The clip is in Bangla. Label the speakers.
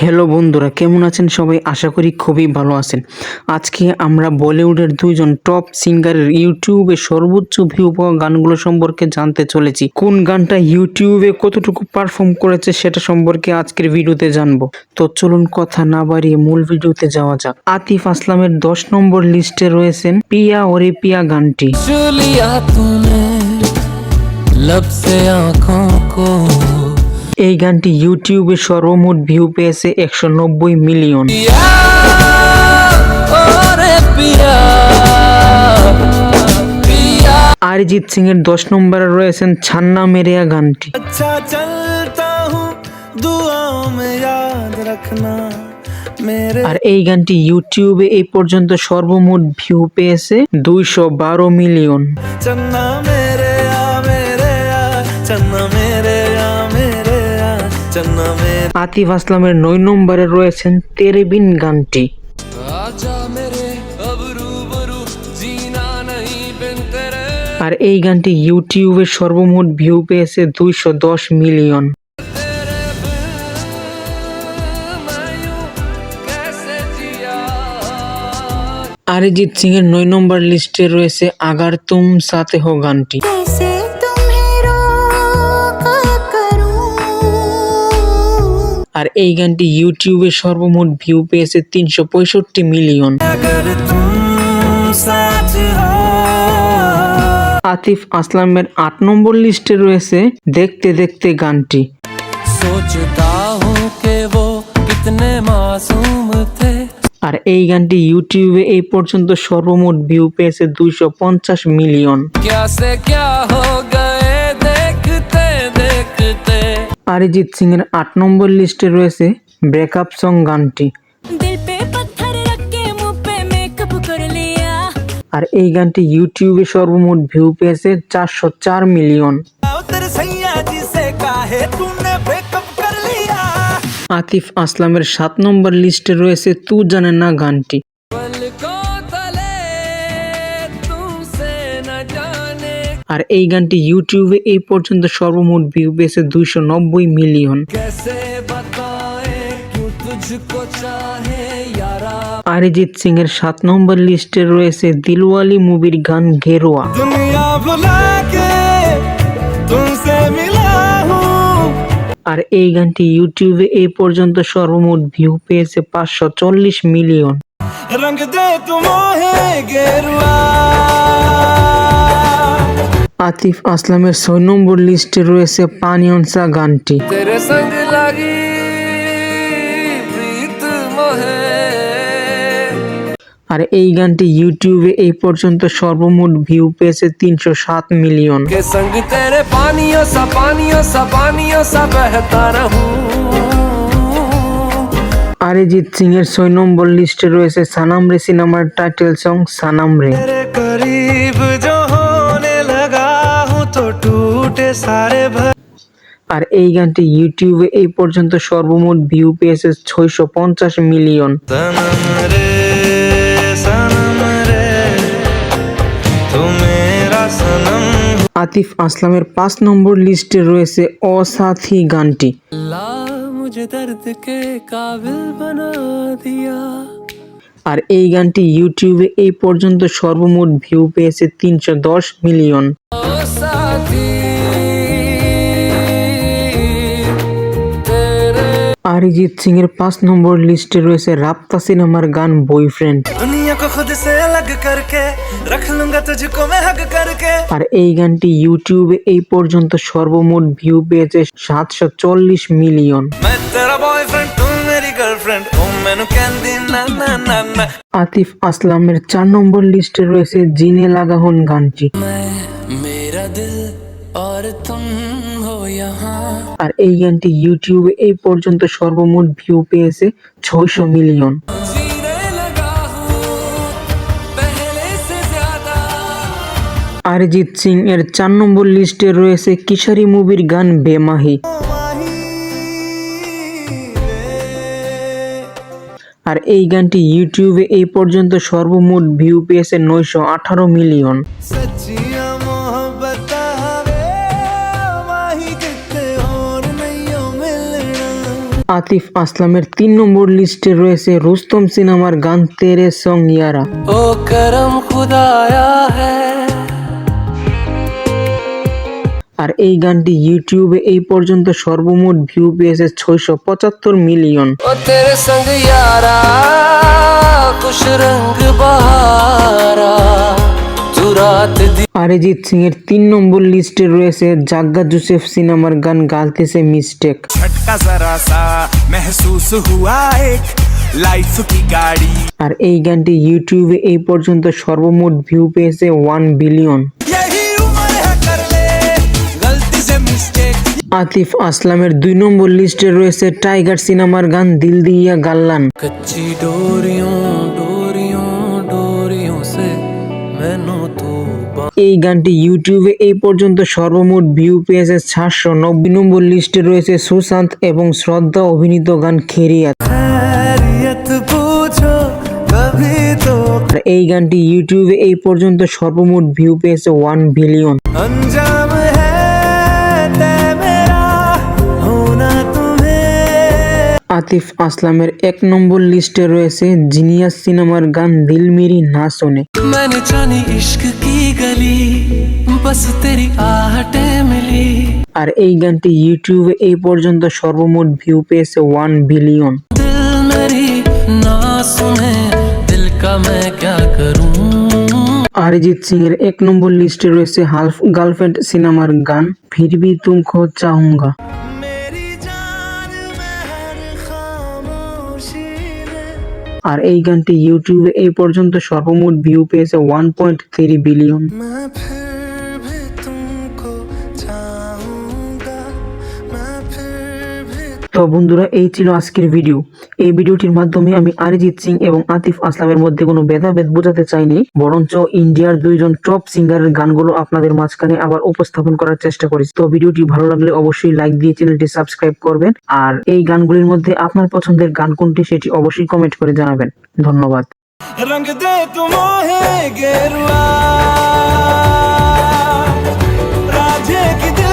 Speaker 1: হ্যালো বন্ধুরা, কেমন আছেন সবাই? আশা করি খুবই ভালো আছেন। আজকে আমরা বলিউডের দুইজন টপ সিঙ্গারের ইউটিউবে সর্বোচ্চ ভিউ পাওয়া গানগুলো সম্পর্কে জানতে চলেছি। কোন গানটা ইউটিউবে কতটুকু পারফর্ম করেছে সেটা সম্পর্কে আজকের ভিডিওতে জানব। তো চলুন কথা না বাড়িয়ে মূল ভিডিওতে যাওয়া যাক। আতিফ আসলামের দশ নম্বর লিস্টে রয়েছেন পিয়া ওরে পিয়া গানটি।
Speaker 2: লব
Speaker 1: এই গানটি ইউটিউবে সর্বমোট ভিউ পেয়েছে একশো নব্বই মিলিয়ন অরিজিৎ সিং এর দশ নম্বরে রয়েছেন ছান্না মেরিয়া গানটি। আর এই গানটি ইউটিউবে এই পর্যন্ত সর্বমোট ভিউ পেয়েছে দুইশো বারো মিলিয়ন আতিফ আসলামের নয় নম্বরে রয়েছেন
Speaker 2: তেরে বিন গানটি।
Speaker 1: আর এই গানটি ইউটিউবে সর্বমোট ভিউ পেয়েছে দুইশো দশ মিলিয়ন। অরিজিৎ সিং এর নয় নম্বর লিস্টে রয়েছে আগার তুম সাথে হো গানটি আর এই গানটি ইউটিউবে সর্বমোট ভিউ পেয়েছে তিনশো পঁয়ষট্টি মিলিয়ন। আতিফ আসলামের আট নম্বর লিস্টে রয়েছে দেখতে দেখতে গানটি। আর এই গানটি ইউটিউবে এই পর্যন্ত সর্বমোট ভিউ পেয়েছে দুইশো পঞ্চাশ মিলিয়ন। অরিজিৎ সিং এর আট নম্বর লিস্টে রয়েছে ব্রেকআপ সং গানটি। আর এই গানটি ইউটিউবে সর্বমোট ভিউ পেয়েছে চারশো চার মিলিয়ন। আতিফ আসলামের সাত নম্বর লিস্টে রয়েছে তু জানে না গানটি। আর এই গানটি ইউটিউবে এই পর্যন্ত সর্বমোট ভিউ পেয়েছে দুইশো নব্বই মিলিয়ন। অরিজিৎ সিং এর সাত নম্বর লিস্টে রয়েছে দিলওয়ালি মুভির গান ঘেরোয়া। আর এই গানটি ইউটিউবে এই পর্যন্ত সর্বমোট ভিউ পেয়েছে পাঁচশো চল্লিশ মিলিয়ন।
Speaker 3: রঙ দে গেরুয়া
Speaker 1: আতিফ আসলামের ছয় নম্বর লিস্টে রয়েছে পানিয়নসা গানটি। আর এই গানটি ইউটিউবে এই পর্যন্ত সর্বমোট ভিউ পেয়েছে তিনশো সাত মিলিয়ন। অরিজিৎ সিং এর ছয় নম্বর লিস্টে রয়েছে সানাম রে সিনেমার টাইটেল সং সানাম রে আর এই গানটি ইউটিউবে এই পর্যন্ত সর্বমোট ভিউ পেয়েছে ছয়শো পঞ্চাশ মিলিয়ন। আতিফ আসলামের পাঁচ নম্বর লিস্টে রয়েছে অসাথী গানটি। আর এই গানটি ইউটিউবে এই পর্যন্ত সর্বমোট ভিউ পেয়েছে তিনশো দশ মিলিয়ন। অরিজিৎ সিং এর পাঁচ নম্বর লিস্টে রয়েছে রাপ্তা সিনেমার গান বয়ফ্রেন্ড। আর এই গানটি ইউটিউবে এই পর্যন্ত সর্বমোট ভিউ পেয়েছে সাতশো চল্লিশ মিলিয়ন। আতিফ আসলামের চার নম্বর লিস্টে রয়েছে জিনে লাগাহন গানটি। আর এই গানটি ইউটিউবে এই পর্যন্ত সর্বমোট ভিউ পেয়েছে ছয়শো মিলিয়ন অরিজিৎ সিং এর চার নম্বর লিস্টে রয়েছে কিশোরী মুভির গান বেমাহি। আর এই গানটি ইউটিউবে এই পর্যন্ত সর্বমোট ভিউ পেয়েছে নয়শো আঠারো মিলিয়ন আতিফ আসলামের তিন নম্বর লিস্টে রয়েছে রুস্তম সিনেমার গান তেরে সং ইয়ারা।
Speaker 2: ও করম খুদায়া
Speaker 1: আর এই গানটি ইউটিউবে এই পর্যন্ত সর্বমোট ভিউ পেয়েছে ছয়শো পঁচাত্তর মিলিয়ন।
Speaker 2: খুশ রঙ বাহারা।
Speaker 1: অরিজিৎ সিং এর তিন নম্বর লিস্টে রয়েছে জাগ্গা জুসেফ সিনেমার গান
Speaker 3: গালতে সে মিস্টেক
Speaker 1: আর এই গানটি ইউটিউবে এই পর্যন্ত সর্বমোট ভিউ পেয়েছে ওয়ান বিলিয়ন। আতিফ আসলামের দুই নম্বর লিস্টে রয়েছে টাইগার সিনেমার গান দিল দিয়া গাল্লান। এই গানটি ইউটিউবে এই পর্যন্ত সর্বমোট ভিউ পেয়েছে সাতশো নব্বই নম্বর লিস্টে রয়েছে সুশান্ত এবং শ্রদ্ধা অভিনীত গান খেরিয়া এই গানটি ইউটিউবে এই পর্যন্ত সর্বমোট ভিউ পেয়েছে ওয়ান বিলিয়ন আতিফ আসলামের এক নম্বর লিস্টে রয়েছে জিনিয়াস সিনেমার গান দিলমিরি না শোনে।
Speaker 2: জানি কি गली बस तेरी आहटें मिली
Speaker 1: আর এই গানটি ইউটিউবে এই পর্যন্ত সর্বমোট ভিউ পেয়েছে ওয়ান বিলিয়ন
Speaker 2: दिल मेरी ना सुने दिल का मैं क्या करूं
Speaker 1: অরিজিৎ সিং এর এক নম্বর লিস্টে রয়েছে হালফ গার্লফ্রেন্ড সিনেমার গান ফির ভি তুমকো চাহুঙ্গা আর এই গানটি ইউটিউবে এই পর্যন্ত সর্বমোট ভিউ পেয়েছে ওয়ান পয়েন্ট থ্রি বিলিয়ন তো বন্ধুরা এই ছিল আজকের ভিডিও এই ভিডিওটির মাধ্যমে আমি অরিজিৎ সিং এবং আতিফ আসলামের মধ্যে কোনো ভেদাভেদ বোঝাতে চাইনি বরঞ্চ ইন্ডিয়ার দুইজন টপ সিঙ্গারের গানগুলো আপনাদের মাঝখানে আবার উপস্থাপন করার চেষ্টা করেছি তো ভিডিওটি ভালো লাগলে অবশ্যই লাইক দিয়ে চ্যানেলটি সাবস্ক্রাইব করবেন আর এই গানগুলির মধ্যে আপনার পছন্দের গান কোনটি সেটি অবশ্যই কমেন্ট করে জানাবেন ধন্যবাদ
Speaker 3: रंग दे तुम है गेरुआ